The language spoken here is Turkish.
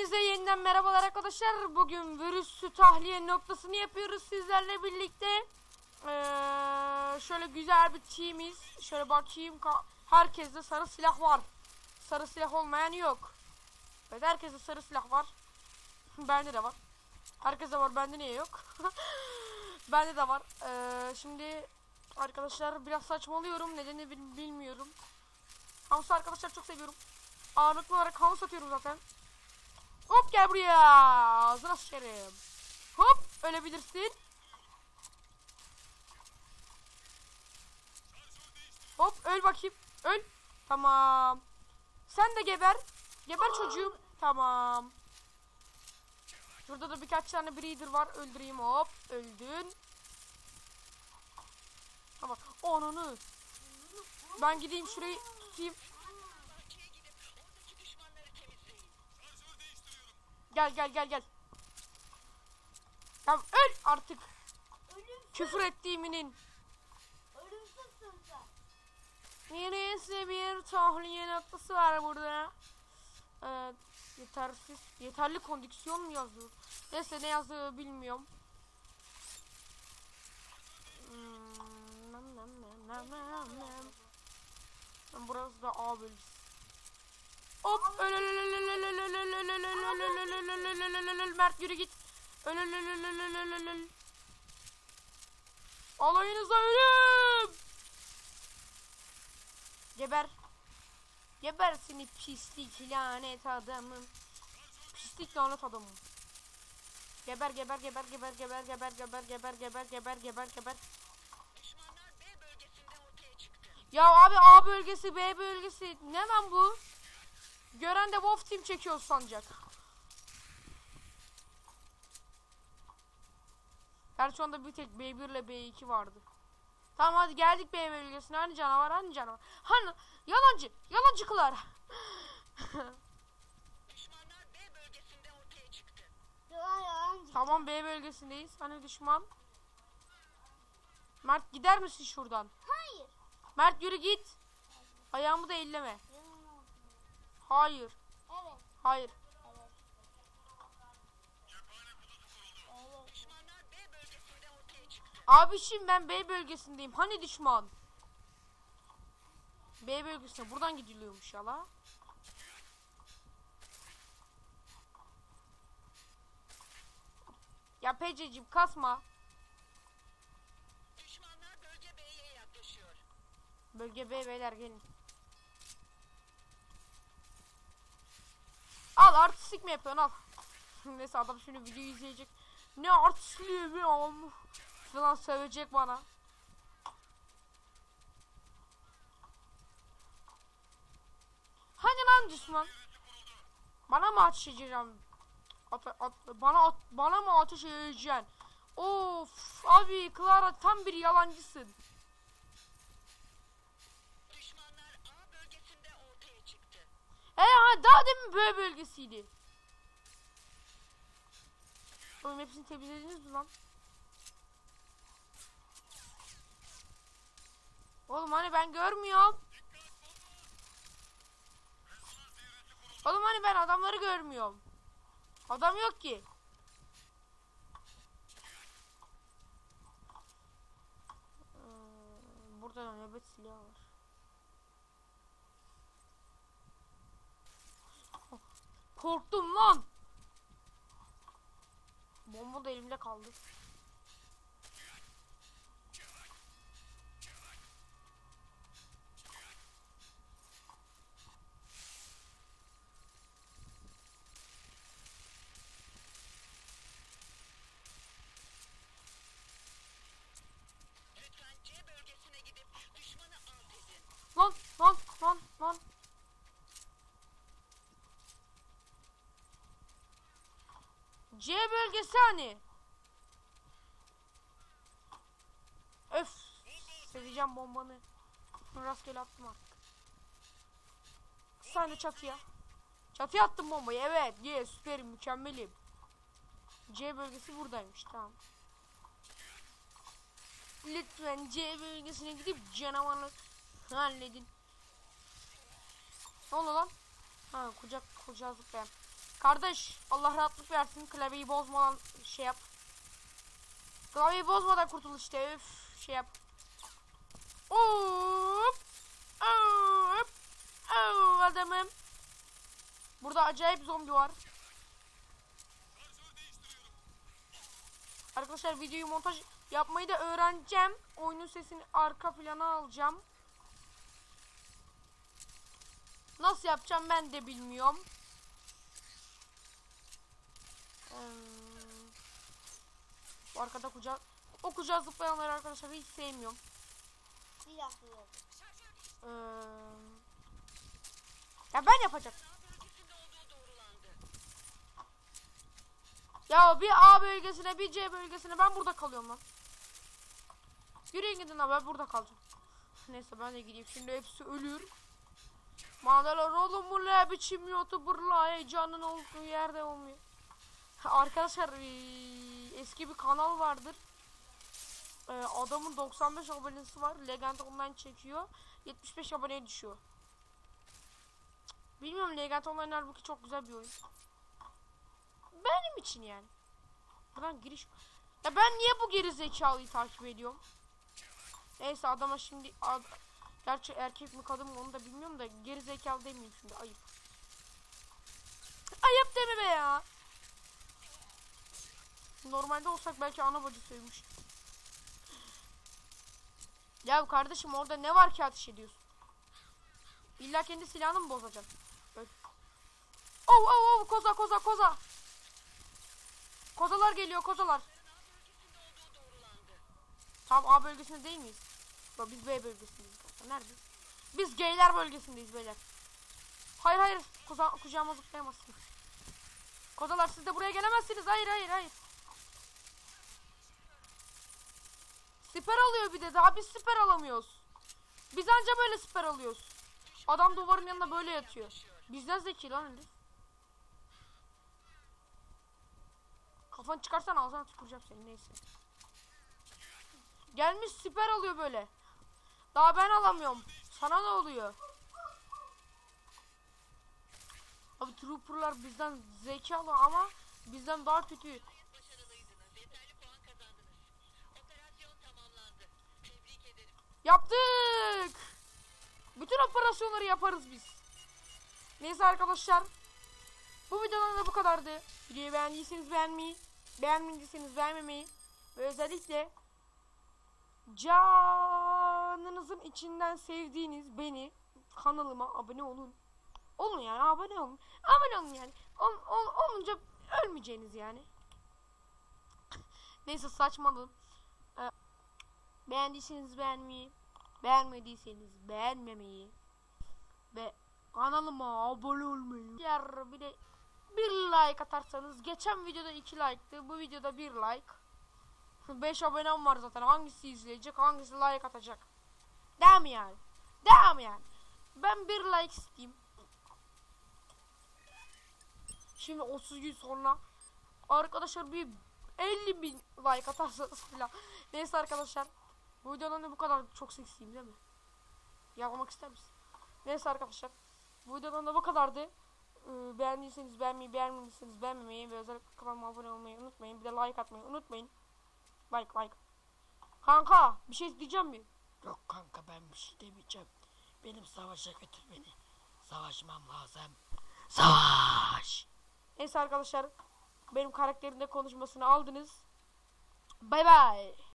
Hepinize yeniden merhabalar arkadaşlar. Bugün virüsü tahliye noktasını yapıyoruz sizlerle birlikte. Ee, şöyle güzel bir teamiz. Şöyle bakayım. Ka- Herkeste sarı silah var. Sarı silah olmayan yok. Evet herkeste sarı silah var. bende de var. Herkeste var bende niye yok? bende de var. Ee, şimdi arkadaşlar biraz saçmalıyorum. Nedeni bil- bilmiyorum. Hamsi arkadaşlar çok seviyorum. Ağırlıklı olarak hamus atıyorum zaten. Hop gel buraya. Ağzına sıçarım. Hop ölebilirsin. Hop öl bakayım. Öl. Tamam. Sen de geber. Geber çocuğum. Tamam. Şurada da birkaç tane breeder var. Öldüreyim hop. Öldün. Tamam. Onunu. Ben gideyim şurayı tutayım. Gel gel gel gel. Tamam öl artık. Küfür ettiğiminin. Ölümsüzsün sen. Neresi bir tahliye noktası var burada. Evet, yetersiz. Yeterli kondiksiyon mu yazıyor? Neyse ne yazdığı bilmiyorum. Hmm, nam nam nam nam nam Burası da A bölgesi. Hop Mert yürü git. Alayınıza ölüm. Geber. Geber seni pislik lanet adamım. Pislik lanet adamım. Geber geber geber geber geber geber geber geber geber geber geber geber. Düşmanlar B bölgesinde ortaya çıktı. Ya abi A bölgesi B bölgesi ne lan bu? Gören de Wolf Team çekiyor sanacak. Yani şu anda bir tek B1 ile B2 vardı. Tamam hadi geldik B bölgesine. Hani canavar hani canavar. Hani yalancı yalancı kılar. Düşmanlar B bölgesinde ortaya çıktı. Yalan yalancı. tamam B bölgesindeyiz. Hani düşman. Mert gider misin şuradan? Hayır. Mert yürü git. Ayağımı da elleme. Hayır. Evet. Hayır. Evet. Abi şimdi ben B bölgesindeyim. Hani düşman? B bölgesine buradan gidiliyormuş yala. Ya Pececiğim kasma. Bölge B beyler gelin. Al artistik mi yapıyorsun al. Neyse adam şimdi videoyu izleyecek. Ne artistliği mi olmuş. Falan sövecek bana. Hani lan düşman? Bana mı ateş edeceksin? Ata- at- bana at- bana mı ateş edeceksin? Of abi Clara tam bir yalancısın. Ha daha demin böyle bölgesiydi. Oğlum hepsini temizlediniz mi lan? Oğlum hani ben görmüyorum. Oğlum hani ben adamları görmüyorum. Adam yok ki. Ee, Burada da nöbet silahı var. Korktum lan. Bomba da elimde kaldı. Lütfen C bölgesine gidip düşmanı alt edin. Lan lan lan lan. C bölgesi hani. Öf. Seveceğim bombanı. Rastgele attım artık. Sen de çatıya. Çatıya attım bombayı. Evet. Ye süperim mükemmelim. C bölgesi buradaymış. Tamam. Lütfen C bölgesine gidip canavarı halledin. Ne oldu lan? Ha kucak kucağa zıplayan. Kardeş Allah rahatlık versin klavyeyi bozmadan şey yap. Klavyeyi bozmadan kurtul işte öf şey yap. Hop. Hop. Oh, adamım. Burada acayip zombi var. Arkadaşlar videoyu montaj yapmayı da öğreneceğim. Oyunun sesini arka plana alacağım. Nasıl yapacağım ben de bilmiyorum. Bu arkada kucağa, o kucağa zıplayanları arkadaşlar hiç sevmiyorum. Bir yapıyorum. Ee, ya ben doğrulandı. Ya bir A bölgesine bir C bölgesine ben burada kalıyorum lan. Yürüyün gidin abi ben burada kalacağım. Neyse ben de gideyim şimdi hepsi ölür. Madalar oğlum bu ne biçim youtuberla heyecanın olduğu yerde olmuyor. Arkadaşlar eee, eski bir kanal vardır. Eee, adamın 95 abonesi var. Legend Online çekiyor. 75 aboneye düşüyor. Bilmiyorum Legend Online halbuki çok güzel bir oyun. Benim için yani. Buradan giriş. Ya ben niye bu geri zekalıyı takip ediyorum? Neyse adama şimdi ad... Gerçi erkek mi kadın mı onu da bilmiyorum da geri zekalı demeyeyim şimdi ayıp. Ayıp deme be ya. Normalde olsak belki ana bacı sövmüş. Ya kardeşim orada ne var ki ateş ediyorsun? İlla kendi silahını mı bozacaksın? Öl. Oh oh oh koza koza koza. Kozalar geliyor kozalar. Tamam A bölgesinde değil miyiz? Biz B bölgesindeyiz. Nerede? Biz geyler bölgesindeyiz beyler. Hayır hayır. Kuza kucağıma zıplayamazsın. Kozalar siz de buraya gelemezsiniz. Hayır hayır hayır. Siper alıyor bir de daha biz siper alamıyoruz. Biz anca böyle siper alıyoruz. Adam duvarın yanında böyle yatıyor. Bizden zeki lan Elif. Kafanı çıkarsan ağzına tüküreceğim seni neyse. Gelmiş siper alıyor böyle. Daha ben alamıyorum. Sana ne oluyor? Abi trooperlar bizden zekalı ama bizden daha kötü. Yaptık. Bütün operasyonları yaparız biz. Neyse arkadaşlar. Bu videodan da bu kadardı. Videoyu beğendiyseniz beğenmeyi, beğenmediyseniz beğenmemeyi ve özellikle canınızın içinden sevdiğiniz beni kanalıma abone olun. Olun yani abone olun. Abone olun yani. Ol, ol- olunca ölmeyeceğiniz yani. Neyse saçmaladım. Ee, beğendiyseniz beğenmeyi, beğenmediyseniz beğenmemeyi ve kanalıma abone olmayı. Diğer bir de bir like atarsanız geçen videoda 2 like'tı. Bu videoda 1 like. 5 abonem var zaten. Hangisi izleyecek, hangisi like atacak? Değil mi yani? Değil mi yani? Ben bir like isteyeyim. Şimdi 30 gün sonra arkadaşlar bir 50 bin like atarsanız filan. Neyse arkadaşlar. Bu videodan da bu kadar çok seksiyim değil mi? Yapmak ister misin? Neyse arkadaşlar. Bu videodan da bu kadardı. Ee, beğendiyseniz beğenmeyi, beğenmediyseniz beğenmemeyi ve özellikle kanalıma abone olmayı unutmayın. Bir de like atmayı unutmayın. Like like. Kanka bir şey diyeceğim mi? Yok kanka ben bir şey demeyeceğim. Benim savaşa götür beni. Savaşmam lazım. Savaş. Neyse arkadaşlar. Benim karakterimde konuşmasını aldınız. Bay bay.